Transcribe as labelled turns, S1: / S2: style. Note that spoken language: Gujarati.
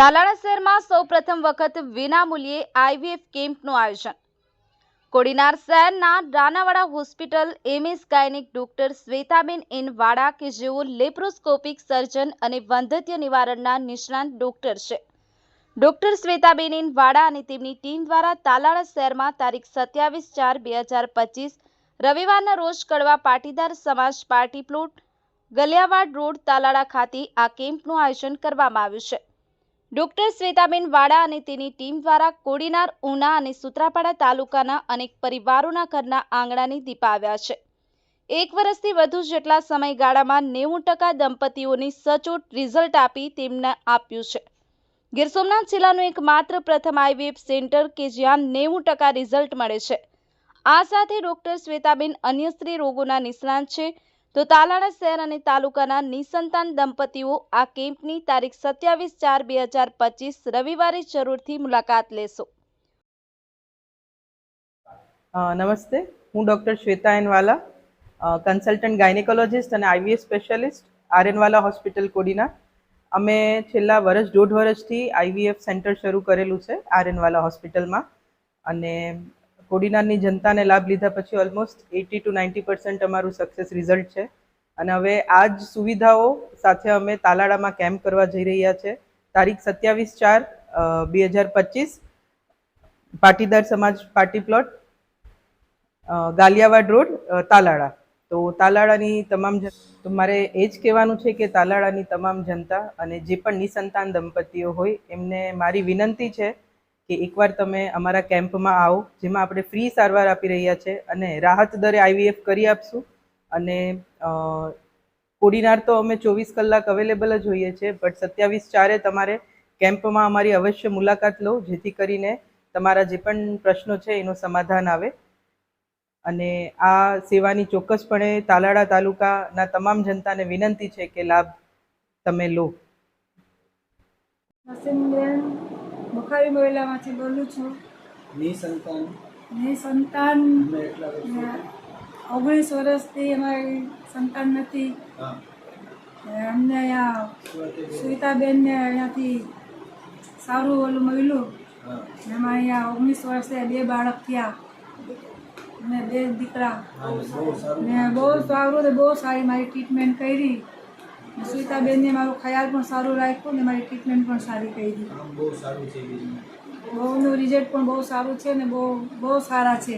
S1: તાલાળા શહેરમાં સૌપ્રથમ વખત વિનામૂલ્યે આઈવીએફ કેમ્પનું આયોજન. કોડીનાર શહેરના Ranavada hospital MS gynaec doctor Shwetaben N વાડા કે જેઓ લેપ્રોસ્કોપિક સર્જન અને વંધત્ય નિવારણના નિષ્ણાંત ડોક્ટર છે. ડોક્ટર શ્વેતાબેન એન વાડા અને તેમની ટીમ દ્વારા તાલાળા શહેરમાં તારીખ સત્યાવીસ ચાર બે હજાર પચીસ, રવિવારના રોજ Kadva Patidar Samaj party plot, Galiyavad road, Talala ખાતે આ કેમ્પનું આયોજન કરવામાં આવ્યું છે. ડોક્ટર શ્વેતાબેન વાડા અને તેની ટીમ દ્વારા કોડીનાર, ઉના અને સુત્રાપાડા તાલુકાના અનેક પરિવારોના ઘરના આંગણાને દીપાવ્યા છે. એક વર્ષથી વધુ જેટલા સમયગાળામાં નેવું ટકા દંપતીઓની સચોટ રિઝલ્ટ આપી તેમને આપ્યું છે. ગીર સોમનાથ જિલ્લાનું એકમાત્ર પ્રથમ આઈવીએફ સેન્ટર કે જ્યાં નેવું ટકા રિઝલ્ટ મળે છે. આ સાથે ડોક્ટર શ્વેતાબેન અન્ય સ્ત્રી રોગોના નિષ્ણાંત છે. તો તાલાળા શહેર અને તાલુકાના નિસંતાન દંપતીઓ આ કેમ્પની તારીખ સત્યાવીસ ચાર બે હજાર પચીસ રવિવારે જરૂરથી મુલાકાત લેશો.
S2: નમસ્તે. હું doctor Shweta Enwala consultant gynaecologist અને આઈવીએસ સ્પેશિયાલિસ્ટ આરએનવાલા હોસ્પિટલ કોડીના. અમે છેલ્લા વર્ષ દોઢ વર્ષથી આઈવીએફ સેન્ટર શરૂ કરેલું છે આરએનવાલા હોસ્પિટલમાં. અને કોડીનારની જનતાને લાભ લીધા પછી almost eighty to ninety percent અમારું સક્સેસ રિઝલ્ટ છે. અને હવે આ જ સુવિધાઓ સાથે અમે તાલાળામાં કેમ્પ કરવા જઈ રહ્યા છે. તારીખ સત્યાવીસ ચાર બે હજાર પચીસ, Patidar Samaj party plot Galiyavad road Talala. તો તાલાળાની તમામ તો મારે એ જ કહેવાનું છે કે તાલાળાની તમામ જનતા અને જે પણ નિસંતાન દંપતીઓ હોય એમને મારી વિનંતી છે કે એકવાર તમે અમારા કેમ્પમાં આવો, જેમાં આપણે ફ્રી સારવાર આપી રહ્યા છે અને રાહત દરે આઈવીએફ કરી આપશું. અને કોડીનાર તો અમે ચોવીસ કલાક અવેલેબલ જ હોઈએ છીએ, બટ સત્યાવીસ ચારે તમારે કેમ્પમાં અમારી અવશ્ય મુલાકાત લો, જેથી કરીને તમારા જે પણ પ્રશ્નો છે એનું સમાધાન આવે. અને આ સેવાની ચોક્કસપણે તાલાળા તાલુકાના તમામ જનતાને વિનંતી છે કે લાભ તમે લો.
S3: બખારી મહિલામાંથી બોલું છું.
S4: નિસંતાન
S3: મેં સંતાન.
S4: અમે એટલા
S3: ઓગણીસ વર્ષથી અમારી સંતાન નથી. અમને અહીંયા સુવિતાબેનને અહીંયાથી સારું ઓલું મળ્યું. એમાં અહીંયા ઓગણીસ વર્ષે બે બાળક થયા. અને બે દીકરા. ને બહુ સારું બહુ સારી મારી ટ્રીટમેન્ટ કરી. ને મારો ખ્યાલ પણ સારું રાખ્યું ને મારી ટ્રીટમેન્ટ પણ સારી કરી
S4: બહુ સારું છે
S3: બહુનું રિઝલ્ટ પણ બહુ સારું છે ને બહુ બહુ સારા છે.